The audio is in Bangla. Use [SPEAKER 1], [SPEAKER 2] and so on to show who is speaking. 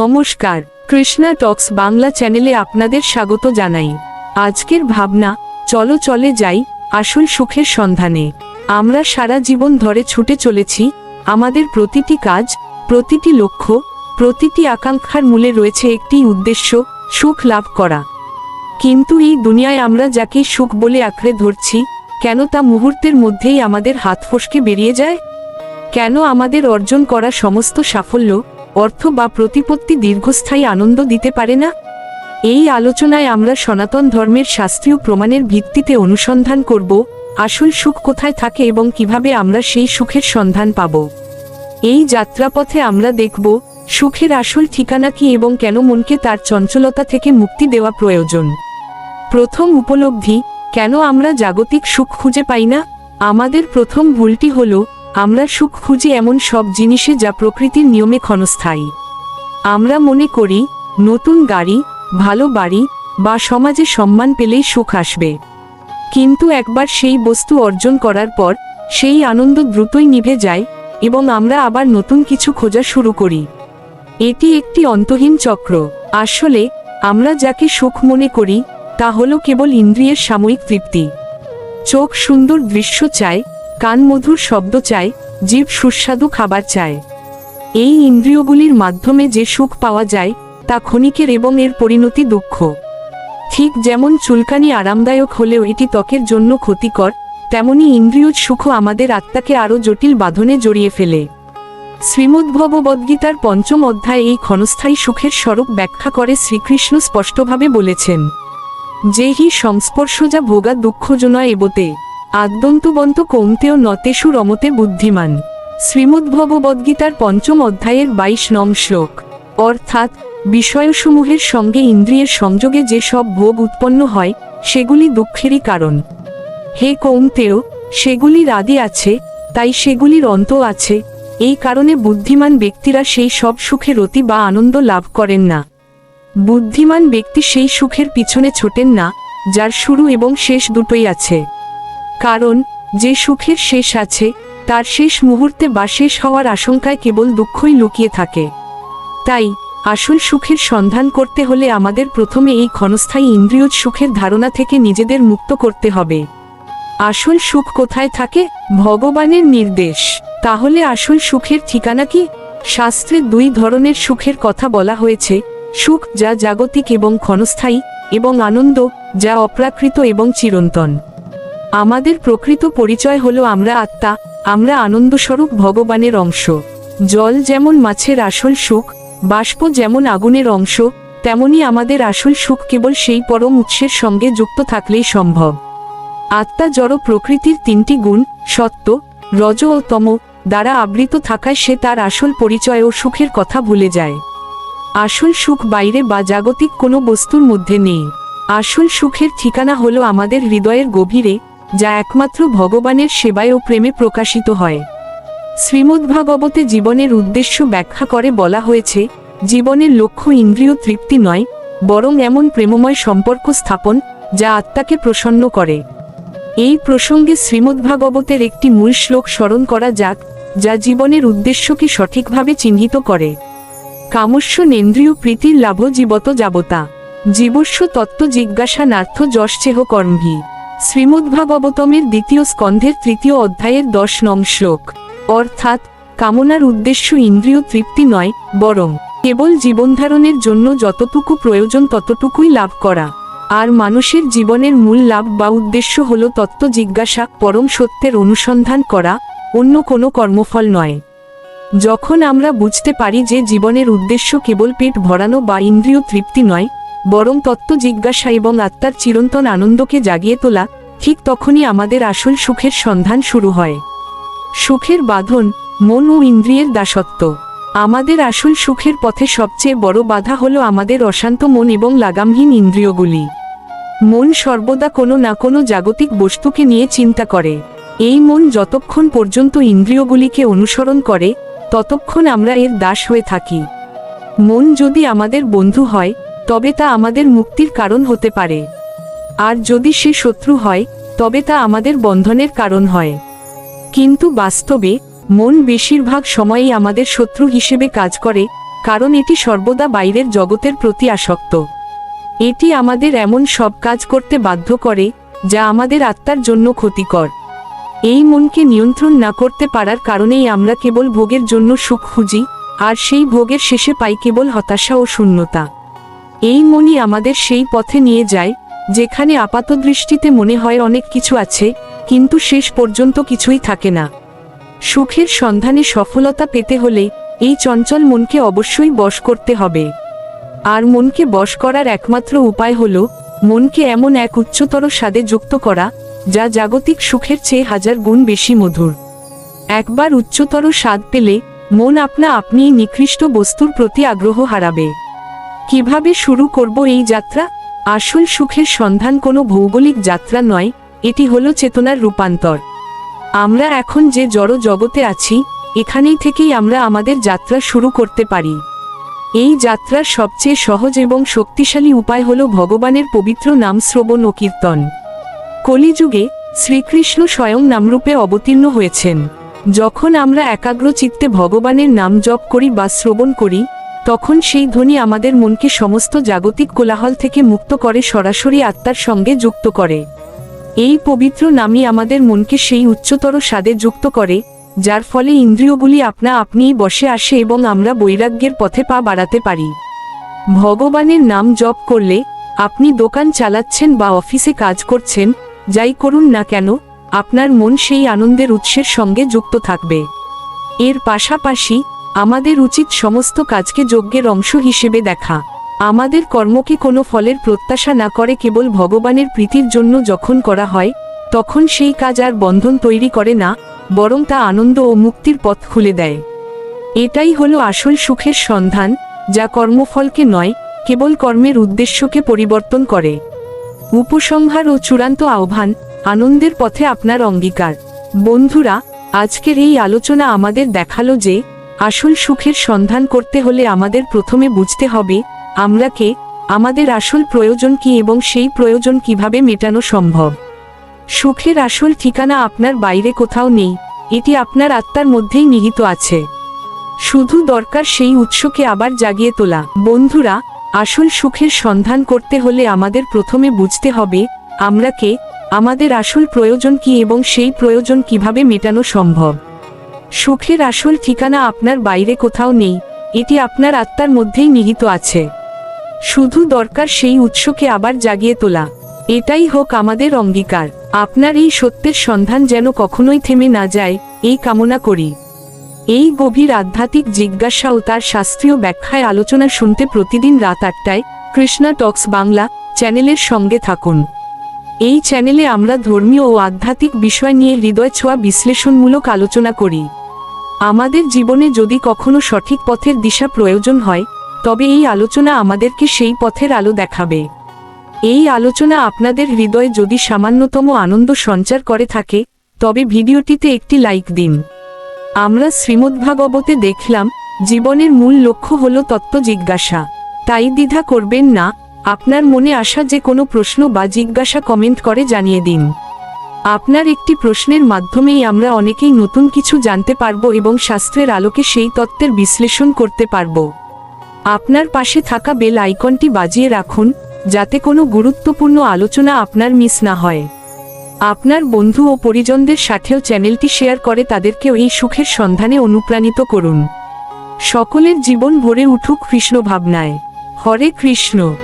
[SPEAKER 1] নমস্কার, কৃষ্ণা টক্স বাংলা চ্যানেলে আপনাদের স্বাগত জানাই। আজকের ভাবনা, চলো চলে যাই, আসল সুখের সন্ধানে। আমরা সারা জীবন ধরে ছুটে চলেছি, আমাদের প্রতিটি কাজ, প্রতিটি লক্ষ্য, প্রতিটি আকাঙ্ক্ষার মূলে রয়েছে একটি উদ্দেশ্য, সুখ লাভ করা। কিন্তু এই দুনিয়ায় আমরা যাকে সুখ বলে আঁকড়ে ধরছি, কেন তা মুহূর্তের মধ্যেই আমাদের হাত ফসকে বেরিয়ে যায়? কেন আমাদের অর্জন করা সমস্ত সাফল্য অর্থ বা প্রতিপত্তি দীর্ঘস্থায়ী আনন্দ দিতে পারে না? এই আলোচনায় আমরা সনাতন ধর্মের শাস্ত্রীয় প্রমাণের ভিত্তিতে অনুসন্ধান করব, আসল সুখ কোথায় থাকে এবং কীভাবে আমরা সেই সুখের সন্ধান পাব। এই যাত্রাপথে আমরা দেখব, সুখের আসল ঠিকানা কি এবং কেন মনকে তার চঞ্চলতা থেকে মুক্তি দেওয়া প্রয়োজন। প্রথম উপলব্ধি, কেন আমরা জাগতিক সুখ খুঁজে পাই না? আমাদের প্রথম ভুলটি হল আমরা সুখ খুঁজি এমন সব জিনিসে যা প্রকৃতির নিয়মে ক্ষণস্থায়ী। আমরা মনে করি, নতুন গাড়ি, ভালো বাড়ি, বা সমাজে সম্মান পেলেই সুখ আসবে। কিন্তু একবার সেই বস্তু অর্জন করার পর, সেই আনন্দ দ্রুতই নিভে যায়, এবং আমরা আবার নতুন কিছু খোঁজা শুরু করি। এটি একটি অন্তহীন চক্র। আসলে, আমরা যাকে সুখ মনে করি, তা হলো কেবল ইন্দ্রিয়ের সাময়িক তৃপ্তি। চোখ সুন্দর দৃশ্য চায় কান মধুর শব্দ চায়, জীব সুস্বাদু খাবার চায়। এই ইন্দ্রিয়গুলির মাধ্যমে যে সুখ পাওয়া যায়, তা ক্ষণিকের এবং এর পরিণতি দুঃখ। ঠিক যেমন চুলকানি আরামদায়ক হলেও এটি ত্বকের জন্য ক্ষতিকর, তেমনি ইন্দ্রিয় সুখ আমাদের আত্মাকে আরও জটিল বাঁধনে জড়িয়ে ফেলে। শ্রীমদ্ভগবদ্গীতার পঞ্চম অধ্যায় এই ক্ষণস্থায়ী সুখের স্বরূপ ব্যাখ্যা করে শ্রীকৃষ্ণ স্পষ্টভাবে বলেছেন, যে হি সংস্পর্শজা ভোগা দুঃখজনয় এবতে আদ্যন্তবন্ত কৌন্তেয় নতেষু রমতে বুদ্ধিমান। শ্রীমদ্ভগবদ্গীতার পঞ্চম অধ্যায়ের বাইশ নং শ্লোক। অর্থাৎ, বিষয়সমূহের সঙ্গে ইন্দ্রিয়ের সংযোগে যে সব ভোগ উৎপন্ন হয়, সেগুলি দুঃখেরই কারণ। হে কৌন্তেয়, সেগুলির আদি আছে, তাই সেগুলির অন্ত আছে, এই কারণে বুদ্ধিমান ব্যক্তিরা সেই সব সুখের অতি বা আনন্দ লাভ করেন না। বুদ্ধিমান ব্যক্তি সেই সুখের পিছনে ছোটেন না, যার শুরু এবং শেষ দুটোই আছে। কারণ, যে সুখের শেষ আছে, তার শেষ মুহূর্তে বা শেষ হওয়ার আশঙ্কায় কেবল দুঃখই লুকিয়ে থাকে। তাই, আসল সুখের সন্ধান করতে হলে আমাদের প্রথমে এই ক্ষণস্থায়ী ইন্দ্রিয় সুখের ধারণা থেকে নিজেদের মুক্ত করতে হবে। আসল সুখ কোথায় থাকে? ভগবানের নির্দেশ। তাহলে আসল সুখের ঠিকানা কি? শাস্ত্রে দুই ধরনের সুখের কথা বলা হয়েছে, সুখ যা জাগতিক এবং ক্ষণস্থায়ী, এবং আনন্দ যা অপ্রাকৃত এবং চিরন্তন। আমাদের প্রকৃত পরিচয় হলো আমরা আত্মা, আমরা আনন্দস্বরূপ ভগবানের অংশ। জল যেমন মাছের আসল সুখ, বাষ্প যেমন আগুনের অংশ, তেমনি আমাদের আসল সুখ কেবল সেই পরম উৎসের সঙ্গে যুক্ত থাকলেই সম্ভব। আত্মা জড় প্রকৃতির তিনটি গুণ সত্য রজ ও তম, দ্বারা আবৃত থাকায় সে তার আসল পরিচয় ও সুখের কথা ভুলে যায়। আসল সুখ বাইরে বা জাগতিক কোনো বস্তুর মধ্যে নেই। আসল সুখের ঠিকানা হলো আমাদের হৃদয়ের গভীরে যা একমাত্র ভগবানের সেবায় ও প্রেমে প্রকাশিত হয়। শ্রীমদ্ভাগবতে জীবনের উদ্দেশ্য ব্যাখ্যা করে বলা হয়েছে, জীবনের লক্ষ্য ইন্দ্রিয় তৃপ্তি নয়, বরং এমন প্রেমময় সম্পর্ক স্থাপন, যা আত্মাকে প্রসন্ন করে। এই প্রসঙ্গে শ্রীমদ্ভাগবতের একটি মূল শ্লোক স্মরণ করা যাক, যা জীবনের উদ্দেশ্যকে সঠিকভাবে চিহ্নিত করে। কামস্য নেন্দ্রীয় প্রীতির লাভ জীবত যাবতা জীবস্ব তত্ত্ব জিজ্ঞাসা নার্থ যশেহ কর্মভি শ্রীমদ্ভাগবতমের দ্বিতীয় স্কন্ধের তৃতীয় অধ্যায়ের দশ নং শ্লোক। অর্থাৎ, কামনার উদ্দেশ্য ইন্দ্রিয় তৃপ্তি নয়, বরং কেবল জীবনধারণের জন্য যতটুকু প্রয়োজন ততটুকুই লাভ করা। আর মানুষের জীবনের মূল লাভ বা উদ্দেশ্য হল তত্ত্ব জিজ্ঞাসা, পরম সত্যের অনুসন্ধান করা, অন্য কোনো কর্মফল নয়। যখন আমরা বুঝতে পারি যে জীবনের উদ্দেশ্য কেবল পেট ভরানো বা ইন্দ্রিয় তৃপ্তি নয়, বরং তত্ত্ব জিজ্ঞাসা এবং আত্মার চিরন্তন আনন্দকে জাগিয়ে তোলা ঠিক তখনই আমাদের আসল সুখের সন্ধান শুরু হয়। সুখের বাঁধন, মন ও ইন্দ্রিয়ের দাসত্ব। আমাদের আসল সুখের পথে সবচেয়ে বড় বাধা হলো আমাদের অশান্ত মন এবং লাগামহীন ইন্দ্রিয়গুলি। মন সর্বদা কোনো না কোনো জাগতিক বস্তুকে নিয়ে চিন্তা করে। এই মন যতক্ষণ পর্যন্ত ইন্দ্রিয়গুলিকে অনুসরণ করে, ততক্ষণ আমরা এর দাস হয়ে থাকি। মন যদি আমাদের বন্ধু হয়, তবে তা আমাদের মুক্তির কারণ হতে পারে। আর যদি সে শত্রু হয়, তবে তা আমাদের বন্ধনের কারণ হয়। কিন্তু বাস্তবে, মন বেশিরভাগ সময়ই আমাদের শত্রু হিসেবে কাজ করে, কারণ এটি সর্বদা বাইরের জগতের প্রতি আসক্ত। এটি আমাদের এমন সব কাজ করতে বাধ্য করে, যা আমাদের আত্মার জন্য ক্ষতিকর। এই মনকে নিয়ন্ত্রণ না করতে পারার কারণেই আমরা কেবল ভোগের জন্য সুখ খুঁজি, আর সেই ভোগের শেষে পাই কেবল হতাশা ও শূন্যতা। এই মনই আমাদের সেই পথে নিয়ে যায় যেখানে আপাতদৃষ্টিতে মনে হয় অনেক কিছু আছে, কিন্তু শেষ পর্যন্ত কিছুই থাকে না। সুখের সন্ধানে সফলতা পেতে হলে এই চঞ্চল মনকে অবশ্যই বশ করতে হবে। আর মনকে বশ করার একমাত্র উপায় হল, মনকে এমন এক উচ্চতর স্বাদে যুক্ত করা, যা জাগতিক সুখের চেয়ে হাজার গুণ বেশি মধুর। একবার উচ্চতর স্বাদ পেলে, মন আপনা আপনিই নিকৃষ্ট বস্তুর প্রতি আগ্রহ হারাবে। কীভাবে শুরু করব এই যাত্রা? আসল সুখের সন্ধান কোনো ভৌগোলিক যাত্রা নয়, এটি হলো চেতনার রূপান্তর। আমরা এখন যে জড় জগতে আছি, এখানেই থেকেই আমরা আমাদের যাত্রা শুরু করতে পারি। এই যাত্রার সবচেয়ে সহজ এবং শক্তিশালী উপায় হল ভগবানের পবিত্র নাম শ্রবণ ও কীর্তন। কলিযুগে শ্রীকৃষ্ণ স্বয়ং নামরূপে অবতীর্ণ হয়েছেন। যখন আমরা একাগ্র চিত্তে ভগবানের নাম জপ করি বা শ্রবণ করি তখন সেই ধ্বনি আমাদের মনকে সমস্ত জাগতিক কোলাহল থেকে মুক্ত করে সরাসরি আত্মার সঙ্গে যুক্ত করে। এই পবিত্র নামই আমাদের মনকে সেই উচ্চতর স্বাদে যুক্ত করে, যার ফলে ইন্দ্রিয়গুলি আপনা আপনিই বসে আসে এবং আমরা বৈরাগ্যের পথে পা বাড়াতে পারি। ভগবানের নাম জপ করলে, আপনি দোকান চালাচ্ছেন বা অফিসে কাজ করছেন, যাই করুন না কেন, আপনার মন সেই আনন্দের উৎসের সঙ্গে যুক্ত থাকবে। এর পাশাপাশি আমাদের উচিত সমস্ত কাজকে যজ্ঞের অংশ হিসেবে দেখা। আমাদের কর্মকে কোনো ফলের প্রত্যাশা না করে কেবল ভগবানের প্রীতির জন্য যখন করা হয়, তখন সেই কাজ আর বন্ধন তৈরি করে না, বরং তা আনন্দ ও মুক্তির পথ খুলে দেয়। এটাই হলো আসল সুখের সন্ধান, যা কর্মফলকে নয়, কেবল কর্মের উদ্দেশ্যকে পরিবর্তন করে। উপসংহার ও চূড়ান্ত আহ্বান, আনন্দের পথে আপনার অঙ্গীকার। বন্ধুরা, আজকের এই আলোচনা আমাদের দেখাল যে আসল সুখের সন্ধান করতে হলে আমাদের প্রথমে বুঝতে হবে, আমরা কে, আমাদের আসল প্রয়োজন কি এবং সেই প্রয়োজন কীভাবে মেটানো সম্ভব। সুখের আসল ঠিকানা আপনার বাইরে কোথাও নেই, এটি আপনার আত্মার মধ্যেই নিহিত আছে। শুধু দরকার সেই উৎসকে আবার জাগিয়ে তোলা। বন্ধুরা, আসল সুখের সন্ধান করতে হলে আমাদের প্রথমে বুঝতে হবে, আমরা কে, আমাদের আসল প্রয়োজন কি এবং সেই প্রয়োজন কীভাবে মেটানো সম্ভব। সুখের আসল ঠিকানা আপনার বাইরে কোথাও নেই, এটি আপনার আত্মার মধ্যেই নিহিত আছে। শুধু দরকার সেই উৎসকে আবার জাগিয়ে তোলা। এটাই হোক আমাদের অঙ্গীকার। আপনার এই সত্যের সন্ধান যেন কখনোই থেমে না যায়, এই কামনা করি। এই গভীর আধ্যাত্মিক জিজ্ঞাসা ও তার শাস্ত্রীয় ব্যাখ্যায় আলোচনা শুনতে প্রতিদিন রাত আটটায় কৃষ্ণা টক্স বাংলা চ্যানেলের সঙ্গে থাকুন। এই চ্যানেলে আমরা ধর্মীয় ও আধ্যাত্মিক বিষয় নিয়ে হৃদয় ছোঁয়া বিশ্লেষণমূলক আলোচনা করি। আমাদের জীবনে যদি কখনো সঠিক পথের দিশা প্রয়োজন হয়, তবে এই আলোচনা আমাদেরকে সেই পথের আলো দেখাবে। এই আলোচনা আপনাদের হৃদয়ে যদি সামান্যতম আনন্দ সঞ্চার করে থাকে, তবে ভিডিওটিতে একটি লাইক দিন। আমরা শ্রীমদ্ভাগবতে দেখলাম, জীবনের মূল লক্ষ্য হল তত্ত্ব জিজ্ঞাসা। তাই দ্বিধা করবেন না, আপনার মনে আসা যে কোনো প্রশ্ন বা জিজ্ঞাসা কমেন্ট করে জানিয়ে দিন। আপনার একটি প্রশ্নের মাধ্যমেই আমরা অনেকেই নতুন কিছু জানতে পারব এবং শাস্ত্রের আলোকে সেই তত্ত্বের বিশ্লেষণ করতে পারব। আপনার পাশে থাকা বেল আইকনটি বাজিয়ে রাখুন, যাতে কোনো গুরুত্বপূর্ণ আলোচনা আপনার মিস না হয়। আপনার বন্ধু ও পরিজনদের সাথেও চ্যানেলটি শেয়ার করে তাদেরকেও এই সুখের সন্ধানে অনুপ্রাণিত করুন। সকলের জীবন ভরে উঠুক কৃষ্ণ ভাবনায়। হরে কৃষ্ণ।